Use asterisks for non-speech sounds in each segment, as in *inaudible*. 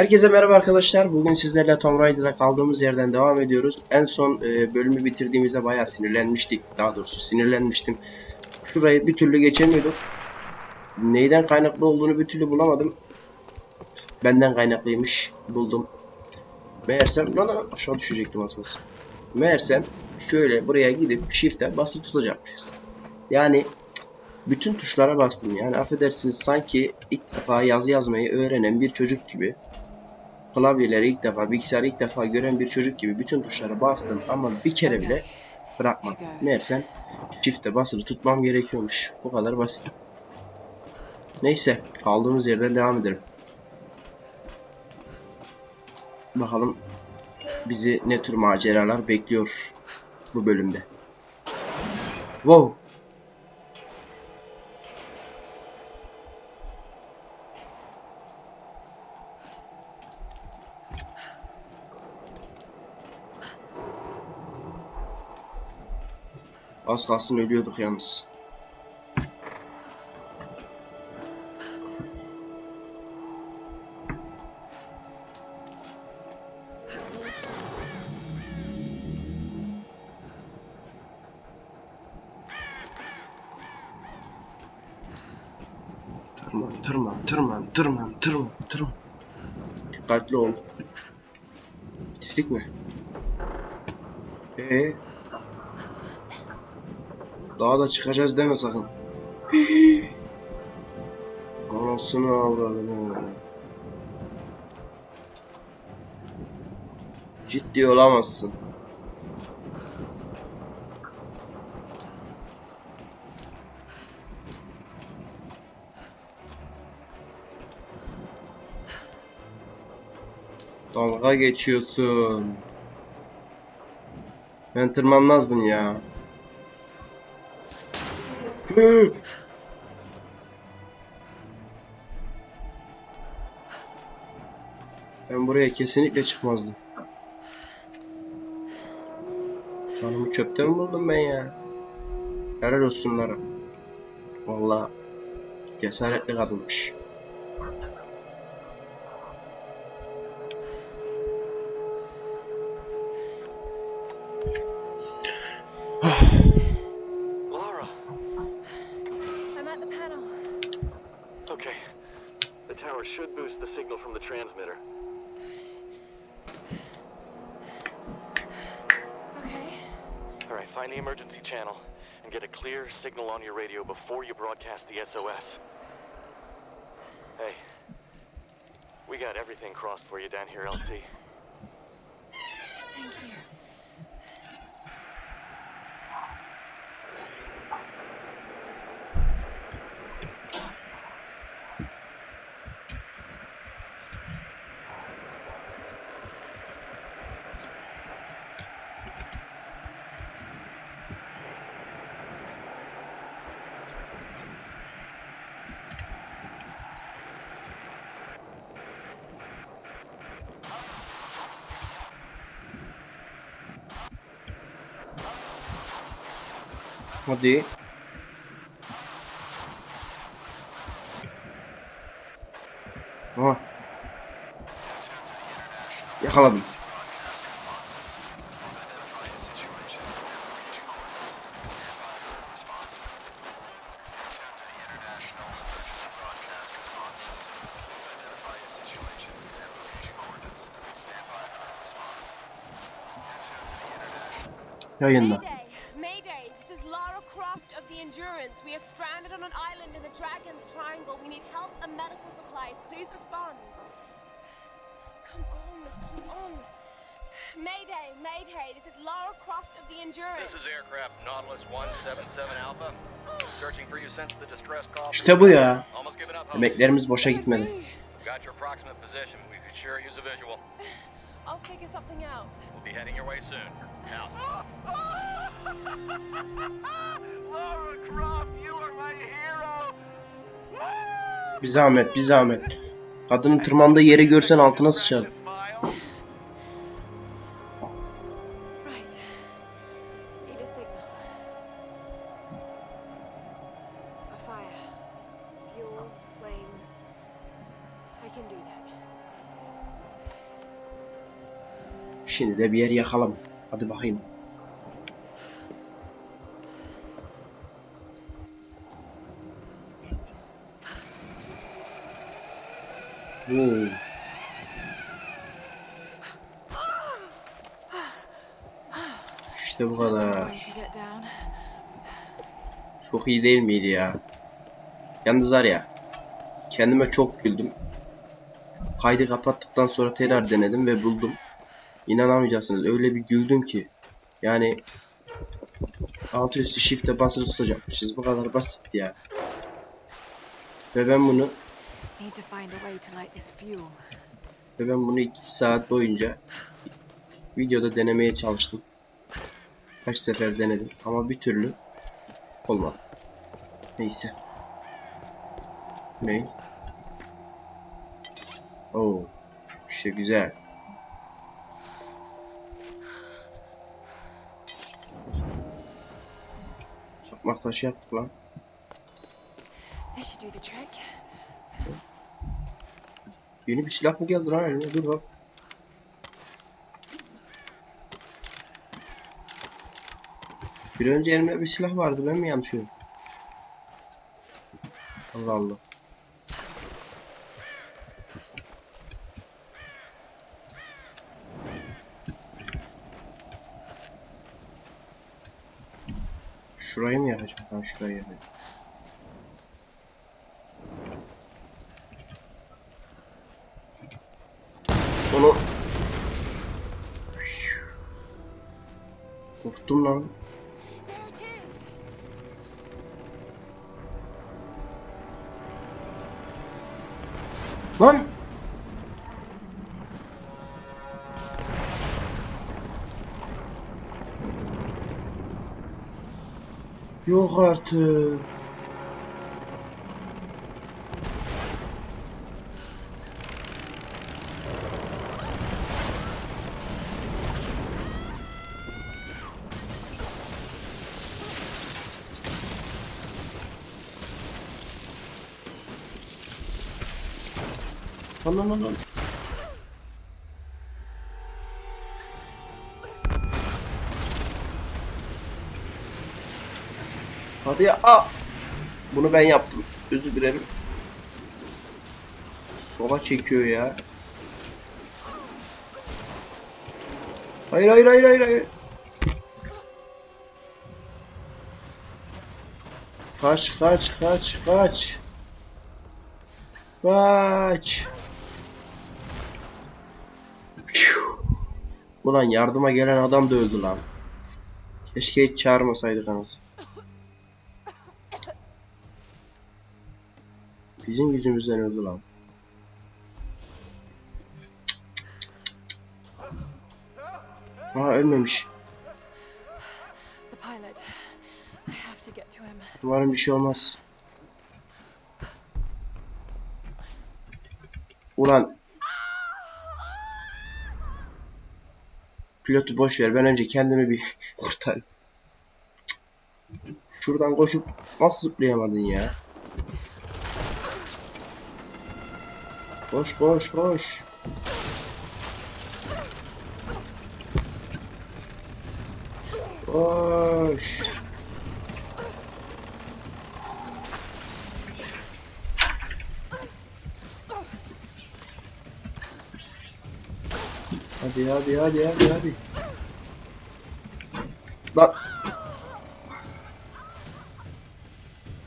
Herkese merhaba arkadaşlar. Bugün sizlerle Tomb Raider'a kaldığımız yerden devam ediyoruz. En son e, bölümü bitirdiğimizde bayağı sinirlenmiştik. Daha doğrusu sinirlenmiştim. Şurayı bir türlü geçemiyorduk. Neyden kaynaklı olduğunu bir türlü bulamadım. Benden kaynaklıymış. Buldum. Meğersem lan aşağı düşecektim az kalsın. Meğersem şöyle buraya gidip shift'e basılı tutacakmışız. Yani bütün tuşlara bastım yani affedersiniz sanki ilk defa yazı yazmayı öğrenen bir çocuk gibi klavyeleri ilk defa, bilgisayarı ilk defa gören bir çocuk gibi bütün tuşlara bastım ama bir kere bile bırakmadım. Meğersem shift'e basılı tutmam gerekiyormuş. Bu kadar basit. Neyse, kaldığımız yerden devam edelim. Bakalım bizi ne tür maceralar bekliyor bu bölümde. Wow! Az kalsın ölüyorduk yalnız. Tırman, tırman, tırman, tırman, tırman, tırman. Dikkatli ol. Bitirdik mi? Ee, daha da çıkacağız deme sakın. *laughs* Anasını avradını. Ciddi olamazsın. Dalga geçiyorsun. Ben tırmanmazdım ya. Ben buraya kesinlikle çıkmazdım. Canımı çöpten mi buldum ben ya? Helal olsunlara. Vallahi cesaretli kadınmış. Signal on your radio before you broadcast the SOS. Hey, we got everything crossed for you down here, LC. Thank you. Hadi. Aha. Yakaladım. Yayınla. Laura *laughs* Croft, you are my hero! Bir zahmet, bir zahmet. Kadının tırmandığı yeri görsen altına sıçar. Şimdi de bir yer yakalım. Hadi bakayım. Oo. İşte bu kadar. Çok iyi değil miydi ya? Yalnız var ya. Kendime çok güldüm. Kaydı kapattıktan sonra tekrar denedim ve buldum. İnanamayacaksınız. Öyle bir güldüm ki. Yani alt üstü shift'e basılı tutacakmışız. Bu kadar basit ya. Ve ben bunu ve ben bunu 2 saat boyunca videoda denemeye çalıştım. Kaç sefer denedim ama bir türlü olmadı. Neyse. Ne? Oo. İşte güzel. Çakmak taşı yaptık lan. Yeni bir silah mı geldi lan eline? Dur bak. Bir önce elimde bir silah vardı. Ben mi yanlış? Allah Allah. Şurayı mı yapacağım? Ha şurayı yapacağım. Onu Korktum lan. Lan! Yok artık. Lan lan lan lan. Hadi ya. Aa! Bunu ben yaptım. Özür dilerim. Sola çekiyor ya. Hayır hayır hayır hayır hayır. Kaç kaç kaç kaç. Kaç. Ulan yardıma gelen adam da öldü lan. Keşke hiç çağırmasaydık anasını. Bizim yüzümüzden öldü lan. Aa ölmemiş. Umarım bir şey olmaz. Ulan. Pilotu boş ver. Ben önce kendimi bir *laughs* kurtarayım. Şuradan koşup nasıl zıplayamadın ya? Koş koş koş. Koş. Hadi hadi hadi hadi hadi. Lan.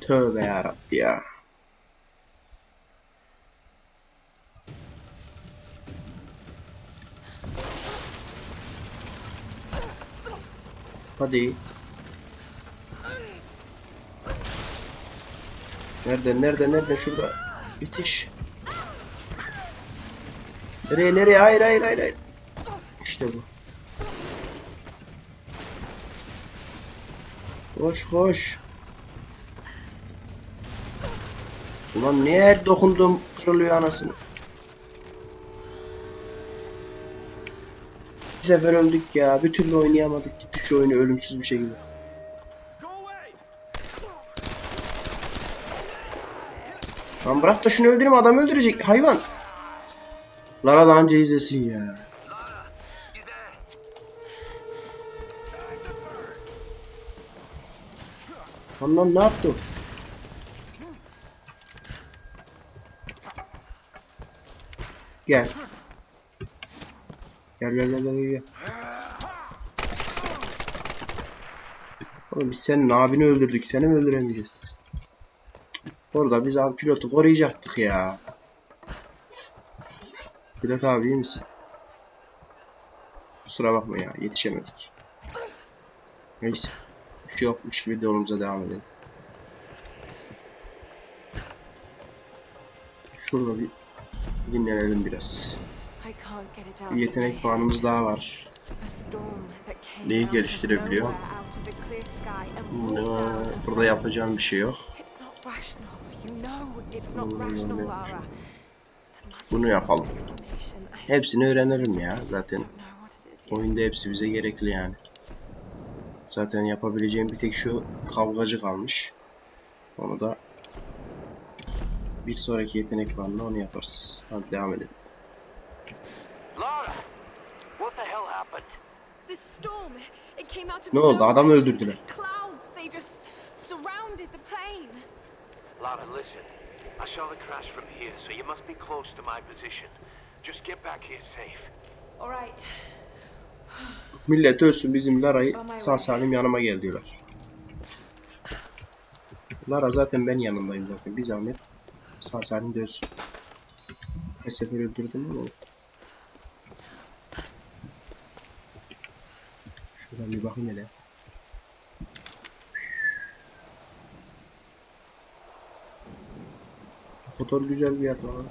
Tövbe yarabbi ya. Hadi. Nerede nerede nerede şurada. Bitiş. Nereye nereye hayır hayır hayır hayır. İşte bu. Koş koş. Ulan niye her dokunduğum kırılıyor anasını? Bir sefer öldük ya. Bir türlü oynayamadık şu oyunu ölümsüz bir şekilde. Lan bırak da şunu öldüreyim adam öldürecek hayvan. Lara daha önce izlesin ya. Anlam ne yaptı? Gel. Gel gel gel gel gel. Oğlum biz senin abini öldürdük. Seni mi öldüremeyeceğiz? Orada biz abi pilotu koruyacaktık ya. Pilot abi iyi misin? Kusura bakma ya yetişemedik. Neyse. Bir şey yokmuş gibi de yolumuza devam edelim. Şurada bir dinlenelim biraz. Bir yetenek puanımız daha var. Neyi geliştirebiliyor? Ee, Burada yapacağım bir şey yok. Must Bunu yapalım. Hepsini öğrenirim ya zaten. Oyunda hepsi bize gerekli yani. Zaten yapabileceğim bir tek şu kavgacı kalmış. Onu da bir sonraki yetenek puanında onu yaparız. Hadi devam edelim. Lara, what the hell happened? Ne oldu? Nowhere. öldürdüler. Lara, listen. I saw the crash from here, so you must be close to my position. Just get back here safe. All right. Millet ölsün bizim Lara'yı sağ salim yanıma gel diyorlar. Lara zaten ben yanındayım zaten. Bir zahmet sağ salim de ölsün. Kaç sefer öldürdüm ama olsun. Şuradan bir bakayım hele. Fotoğraf güzel bir yer lan.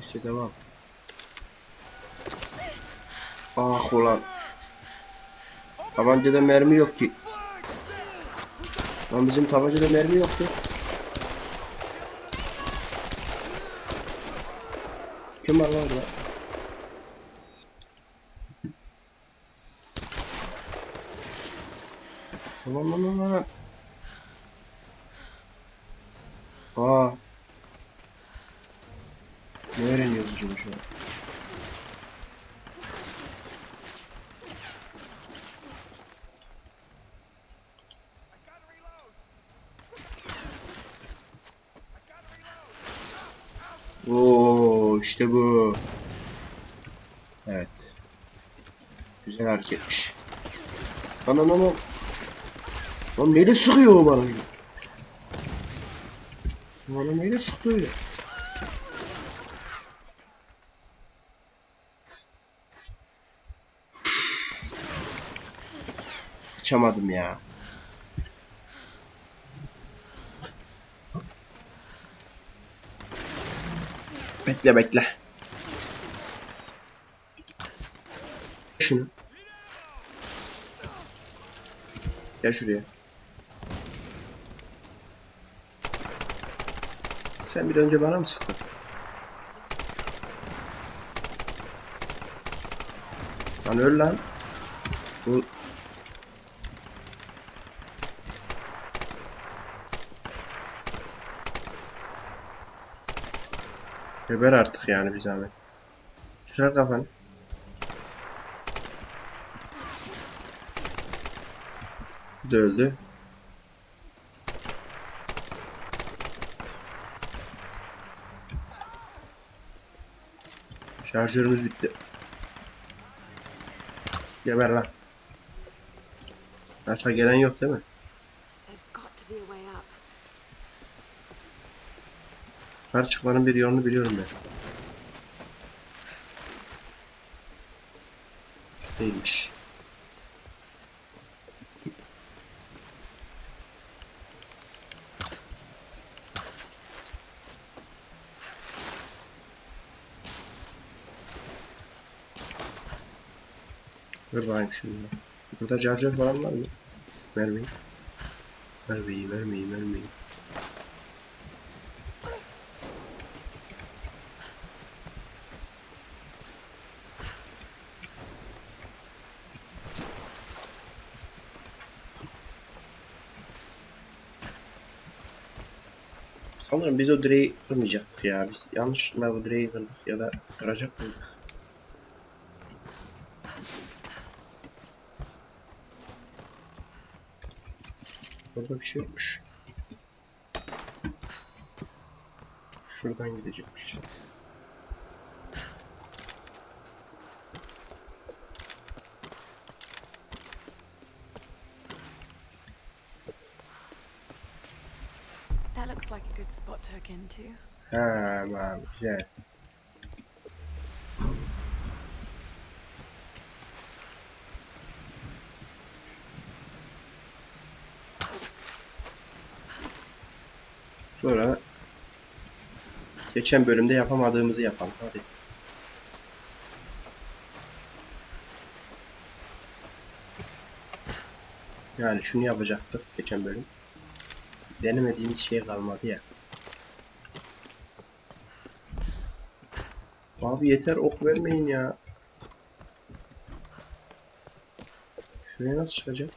İşte devam. Ah ulan. Tabancada mermi yok ki. Lan bizim tabancada mermi yoktu. Kim var lan orada? Lan lan lan lan. Aa. Ne öğreniyoruz şimdi şu an? Oo işte bu. Evet. Güzel hareketmiş. Ana ana ana. Lan neyle sıkıyor o bana? Bana neyle sıktı öyle? Açamadım ya. Bekle bekle. Şunu. Gel şuraya. Sen bir önce bana mı sıktın? Lan öl lan. Bu Geber artık yani bir zahmet. Çıkar kafanı. Bu Şarjörümüz bitti. Geber lan. Aşağı gelen yok değil mi? Yukarı çıkmanın bir yolunu biliyorum ben. Değilmiş. Ver bakayım şunu. Burada charger falan var mı? Mermi. Mermi, mermi, mermi. Sanırım biz o direği kırmayacaktık ya. Biz yanlışlıkla bu direği kırdık ya da kıracak mıydık? Bir şey yokmuş. Şuradan gidecekmiş. That looks like a good spot to hook into. Ha, aman güzel. Sonra geçen bölümde yapamadığımızı yapalım. Hadi. Yani şunu yapacaktık geçen bölüm. Denemediğimiz şey kalmadı ya. Abi yeter ok vermeyin ya. Şuraya nasıl çıkacak?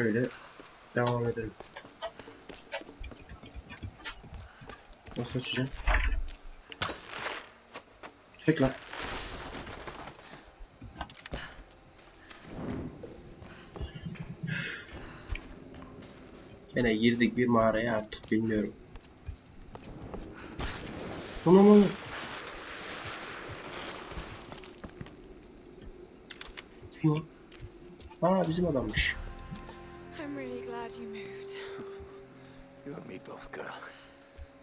Şöyle devam edelim. Nasıl açacağım? Çek lan. Gene girdik bir mağaraya artık bilmiyorum. Tamam oğlum. Kim o? Aa bizim adammış. You and me both, girl.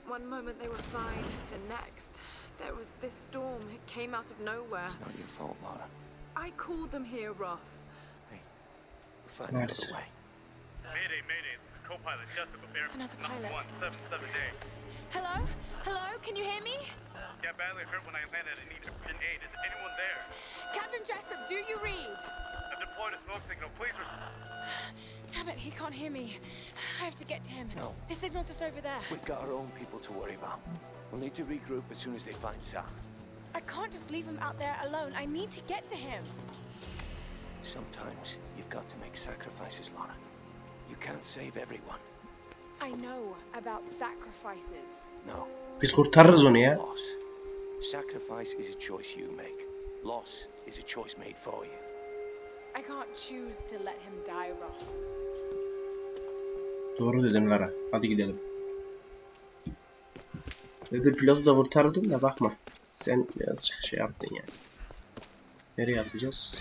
One moment they were fine, the next, there was this storm. It came out of nowhere. It's Not your fault, Lara. I called them here, Roth. We'll find another Maalesef. way. Mayday, mayday. Co-pilot Jessica Bear. Another pilot. one seven seven eight. Hello? Hello? Can you hear me? Got badly hurt when I landed. I need urgent aid. Is anyone there? Captain Jessup, do you read? I've deployed a smoke signal. Please. Res- *sighs* Damn it, he can't hear me. I have to get to him. No. His signal's just over there. We've got our own people to worry about. We'll need to regroup as soon as they find Sam. I can't just leave him out there alone. I need to get to him. Sometimes you've got to make sacrifices, Lara. You can't save everyone. I know about sacrifices. No. Biz kurtarırız onu ya. Eh? Loss. Sacrifice is a choice you make. Loss is a choice made for you. I can't choose to let him die, Roth. Doğru dedin Lara. Hadi gidelim. Öbür pilotu da kurtardın da bakma. Sen birazcık şey yaptın yani. Nereye atacağız?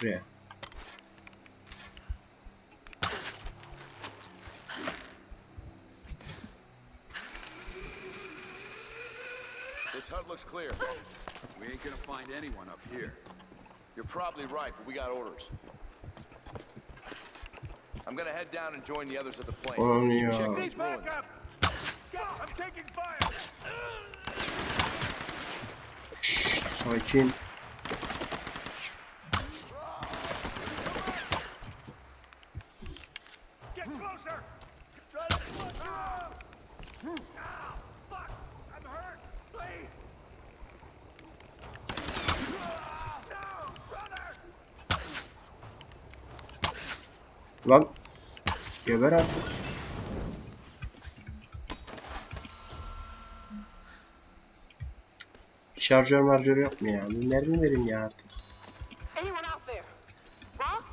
Şuraya. This hut looks clear. We ain't gonna find anyone up here. You're probably right, but we got orders. I'm gonna head down and join the others at the plane. Ulan Keep ya. checking these Back ruins. up! I'm taking fire! Şşt, sakin. Lan. Geber artık. Şarjör marjör yok mu ya? Mermi verin ya artık. Anyone out there? Roth?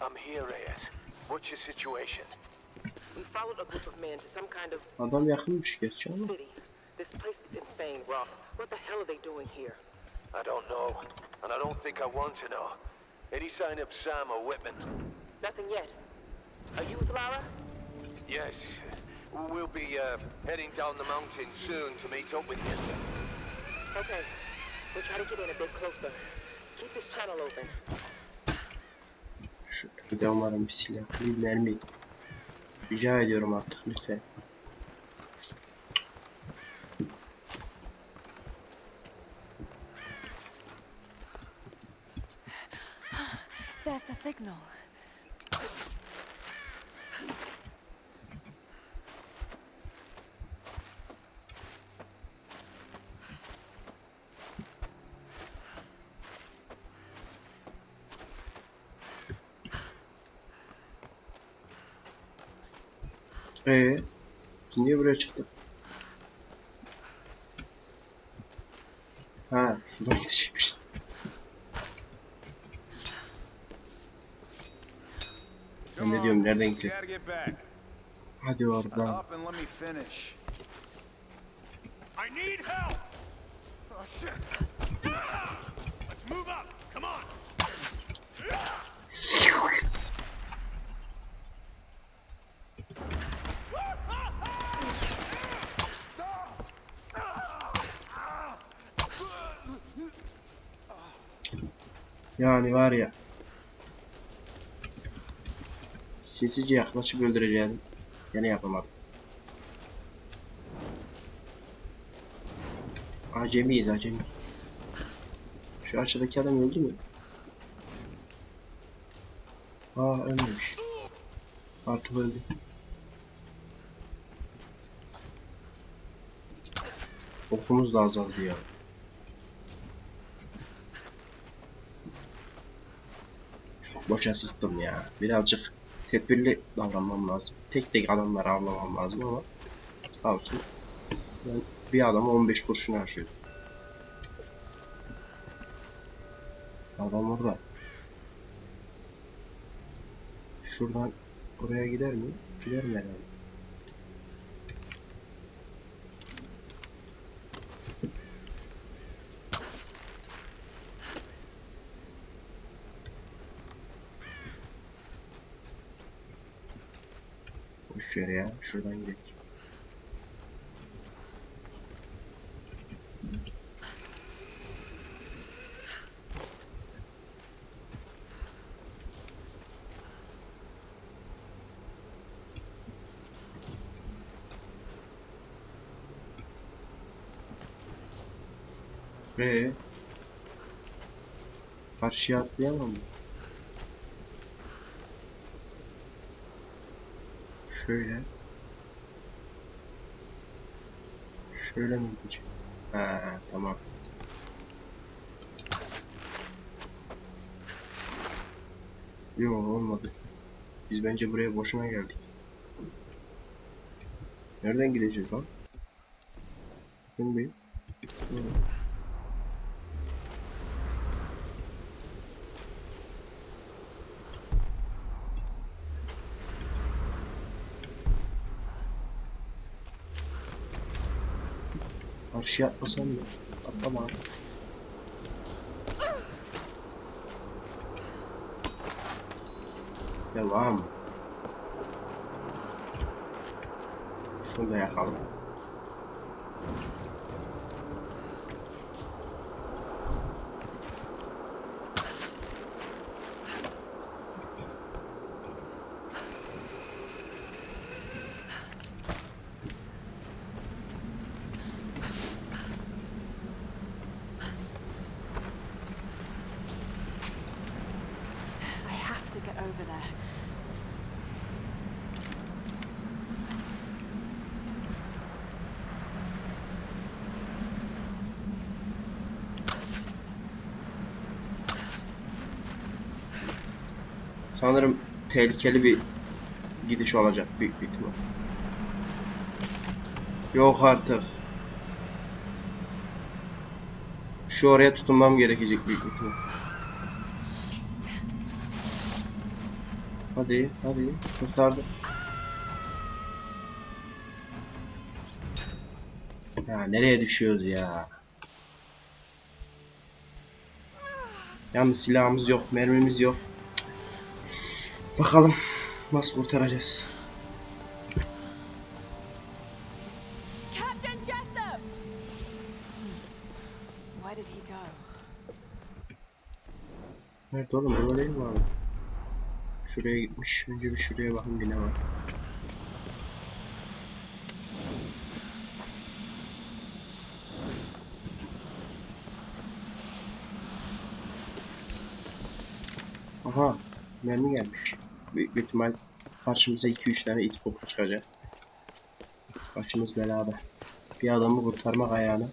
I'm here, Reyes. What's your situation? We followed a group of men to some kind of Adam yakınmış gerçi ama. This place is insane, Roth. What the hell are they doing here? I don't know, and I don't think I want to know. Any sign of Sam or Whitman? Nothing yet. Are you with Lara? Yes. We'll be uh, heading down the mountain soon to meet up with you. Okay. We'll try to get in a bit closer. Keep this channel open. Şu umarım bir silah, bir mermi. Rica ediyorum artık lütfen. Buraya çıktık? Ha, şuradan gidecekmişiz. Ben de diyorum nereden back. Hadi oradan. I need help! Oh, shit! Ah! Let's move up! Come on! Yani var ya. Sinsice yaklaşıp öldüreceğim. Yine yapamadım. Acemiyiz acemi. Şu aşağıdaki adam öldü mü? Aa ölmemiş. Artık öldü. Okumuz da azaldı ya. Çok boşa sıktım ya. Birazcık tedbirli davranmam lazım. Tek tek adamları avlamam lazım ama sağ olsun. Ben bir adama 15 kurşun harcıyorum. Adam orada. Şuradan oraya gider mi? Gider mi herhalde? Boş ver ya. Şuradan gidelim. Ee, karşıya atlayamam mı? Şöyle. Şöyle mi gideceğim? Ha tamam. Yok olmadı. Biz bence buraya boşuna geldik. Nereden gideceğiz lan? Bakın bir. Karşıya atlasam mı? Atlama abi. Devam. Şunu da yakalım. I have to get over there. Sanırım tehlikeli bir gidiş olacak büyük bir ihtimal. Yok artık. Şu oraya tutunmam gerekecek büyük ihtimal. Hadi, hadi. Kurtardı. Ya nereye düşüyoruz ya? Yalnız silahımız yok, mermimiz yok. Bakalım nasıl kurtaracağız. Şuraya gitmiş. Önce bir şuraya bakın bir ne var. Aha. Mermi gelmiş. Büyük bir ihtimal karşımıza 2-3 tane it kopu çıkacak. Başımız belada. Bir adamı kurtarmak ayağına